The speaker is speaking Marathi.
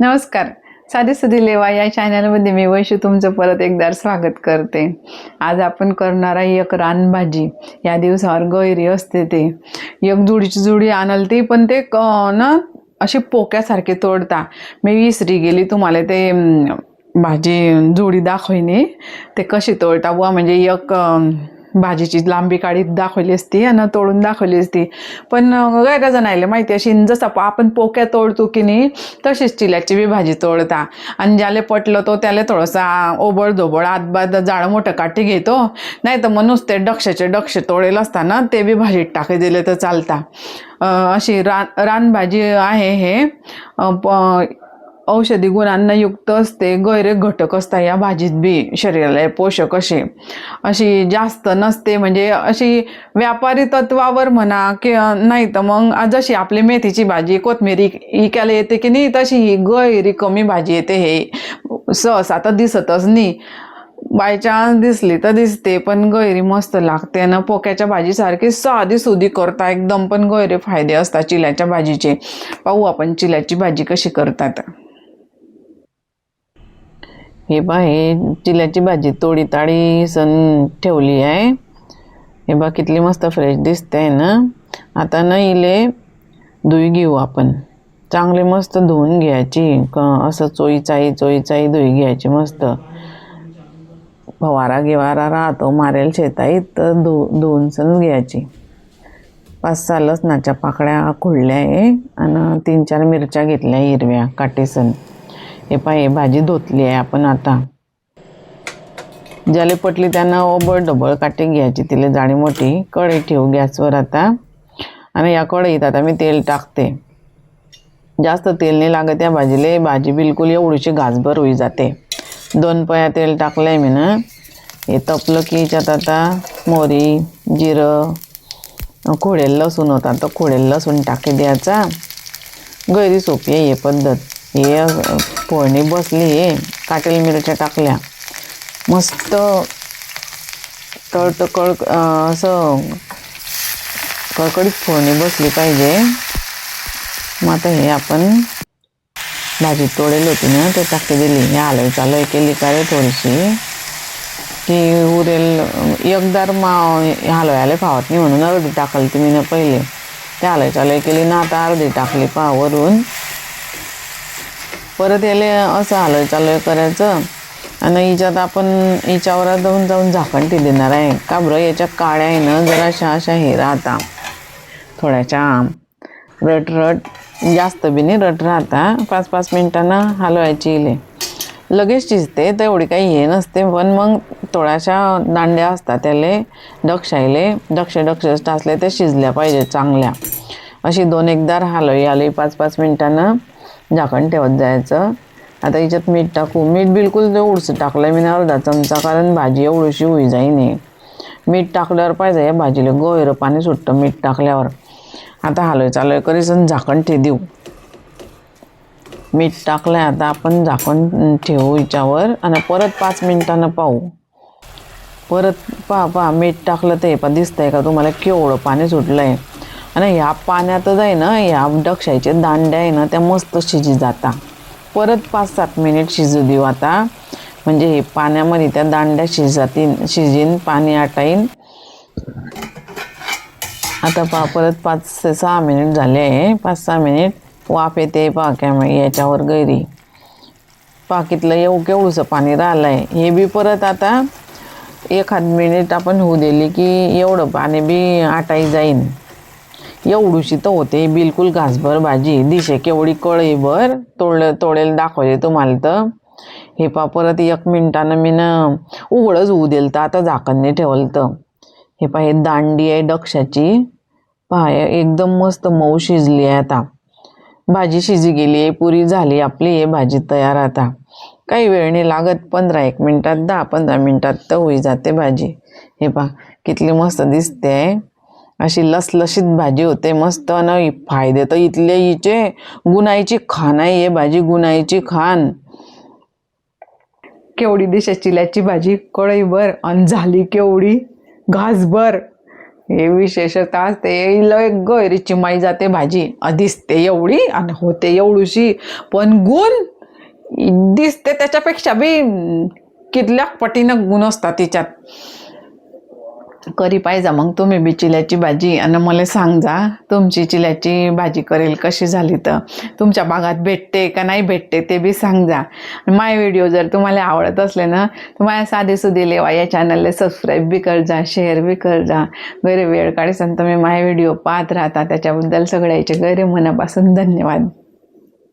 नमस्कार. साधी सुधी लेवा या चॅनलमध्ये मी वैशू तुमचं परत एकदा स्वागत करते. आज आपण करणार आहे एक रानभाजी. या दिवसावर गैरी असते ते. एक जुडीची जुडी आणल ती पण ते क- ना अशी पोक्यासारखे तोडता. मी विसरी गेली तुम्हाला ते भाजी जुडी दाखवणे. ते कशी तोडता? बुवा म्हणजे एक भाजीची लांबी काढी दाखवली असती आणि तोडून दाखवली असती. पण गैरा जणायला माहिती अशी जसं आपण पोक्या तोडतो की नाही तशीच चिल्याची बी भाजी तोडता. आणि ज्याला पटलं तो त्याला थोडंसा ओबड धोबळ आतबाद जाळं मोठं काठी घेतो. नाही तर मग नुसते डक्षाचे डक्ष तोडेल असताना ते बी भाजीत टाकी दिले तर चालता. अशी रान रानभाजी आहे हे. प- औषधी गुणांना युक्त असते गैरे घटक असतात या भाजीत बी शरीराला पोषक असे. अशी जास्त नसते म्हणजे अशी व्यापारी तत्वावर म्हणा की नाही तर मग जशी आपली मेथीची भाजी कोथमिरी इकायला येते की नाही तशी ही गैरी कमी भाजी येते हे सहसा तर दिसतच नाही. बाय चान्स दिसली तर दिसते पण गैरी मस्त लागते ना. पोक्याच्या भाजीसारखी साधी सुधी करता एकदम पण गैरे फायदे असतात चिल्याच्या भाजीचे. पाहू आपण चिल्याची भाजी कशी करतात. हे बा हे चिल्याची भाजी तोडी ताडी सण ठेवली आहे. हे बा कितली मस्त फ्रेश दिसते आहे ना. आता ना इले धुई घेऊ आपण. चांगली मस्त धुवून घ्यायची. क असं चोईचाई चोईचाई धुई घ्यायची मस्त. फवारा गिवारा राहतो मारेल शेताईत तर धु धुवून सण घ्यायची. पाच सहा लसणाच्या पाकळ्या खुडल्या आहे. आणि तीन चार मिरच्या घेतल्या हिरव्या काटेसन हे पाय भाजी धुतली आहे आपण आता. ज्याला पटली त्यांना ओबळ डबळ काटे घ्यायची तिला जाडी मोठी कढई ठेवू गॅसवर आता. आणि या कढईत आता मी तेल टाकते. जास्त तेल नाही लागत या भाजीला भाजी बिलकुल एवढीशी घासभर होई जाते. दोन पया तेल टाकलंय मी ना. हे तपलं की याच्यात आता मोहरी जिरं खोडेल लसूण होता. तर खोडेल लसूण टाके द्यायचा. गैरी सोपी आहे हे पद्धत. हे फोडणी बसली काटेल मिरच्या टाकल्या. मस्त तळत कळ असं कळकडीत फोडणी बसली पाहिजे. मग आता हे आपण भाजी तोडेल होती ना ते टाकी दिली. हे आलं चालू केली का रे थोडीशी? की उरेल एकदार मा हलवायला फावत नाही म्हणून अर्धी टाकली ती मी पहिले. ते हलवाय चालू केली ना आता अर्धी टाकली पावरून परत याले असं हलवाय चालू करायचं. आणि हिच्यात आपण हिच्यावर जाऊन जाऊन झाकणती देणार आहे. का बरं? याच्या काळ्या आहे ना जराशा अशा हे राहता. थोड्याशा रट रट. जास्त बी नाही रट राहता. पाच पाच मिनटांना हलवायची इले. लगेच शिजते तर एवढी काही हे नसते. पण मग थोड्याशा दांड्या असतात त्याले डक्षायले डक्ष डक्ष टाचले ते शिजल्या पाहिजे चांगल्या. अशी दोन एकदार हलवी आली पाच पाच मिनटांना. झाकण ठेवत जायचं. आता याच्यात मीठ टाकू. मीठ बिलकुल ते उडसं टाकलं मी अर्धा चमचा कारण भाजी एवढीशी होई जाईने. मीठ टाकल्यावर पाहिजे या भाजीला गोयरं पाणी सुटतं मीठ टाकल्यावर. आता हलवे चालोय करीसन झाकण ठे देऊ. मीठ टाकलं आता आपण झाकण ठेवू हिच्यावर आणि परत पाच मिनिटानं पाहू. परत पहा पहा मीठ टाकलं ते पहा दिसतंय का? तुम्हाला केवढं पाणी सुटलं आहे आणि ह्या पाण्यातच आहे ना ह्या डक्षाचे दांड्या आहे ना त्या मस्त शिजी जाता. परत पाच सात मिनिट शिजू देऊ आता. म्हणजे हे पाण्यामध्ये त्या दांड्या शिजातीन शिजीन पाणी आटाईन. आता पहा परत पाच ते सहा मिनिट झाले आहे. पाच सहा मिनिट वाफ येते पहा काय याच्यावर गैरी. पाकीतलं येऊ केवढंसं पाणी राहिलं आहे हे बी परत आता एखाद मिनिट आपण होऊ दिली की एवढं पाणी बी आटाई जाईन. एवढूशी तर होते बिलकुल घासभर भाजी दिशे केवढी कळईभर तोडलं तोडेल दाखवले तुम्हाला तर. हे पा परत एक मिनटानं मी ना उघडच होऊ दिलं तर आता झाकणने ठेवलं तर. हे पहा हे दांडी आहे डक्षाची. पहा एकदम मस्त मऊ शिजली आहे आता. भाजी शिजी गेली आहे पुरी झाली आपली हे भाजी तयार आता. काही वेळ नाही लागत पंधरा एक मिनटात दहा पंधरा मिनटात तर होई जाते भाजी. हे पहा कितली मस्त दिसते. आहे अशी लसलशीत भाजी होते मस्त न फायदे तर इथले हिचे. गुणाईची खाण आहे भाजी गुणाईची खाण. केवढी दिशा चिल्याची भाजी कढईभर आणि झाली केवढी? घासभर. हे विशेषतः ते लय गैरी चिमाई जाते भाजी. दिसते एवढी आणि होते एवढीशी. पण गुण दिसते त्याच्यापेक्षा बी कितल्या पटीनं गुण असतात तिच्यात. करी पाहिजा. मग तुम्ही बी चिल्याची भाजी आणि मला सांग जा तुमची चिल्याची भाजी करेल कशी झाली तर. तुमच्या भागात भेटते का नाही भेटते ते बी सांग. जा माय व्हिडिओ जर तुम्हाला आवडत असले ना तर माझ्या साधे सुधी लेवा या चॅनलला सबस्क्राईब बी कर जा शेअर बी कर जा गैरे वेळ काढीसन तुम्ही माझे व्हिडिओ पाहत राहता. त्याच्याबद्दल सगळ्याचे गैरे मनापासून धन्यवाद.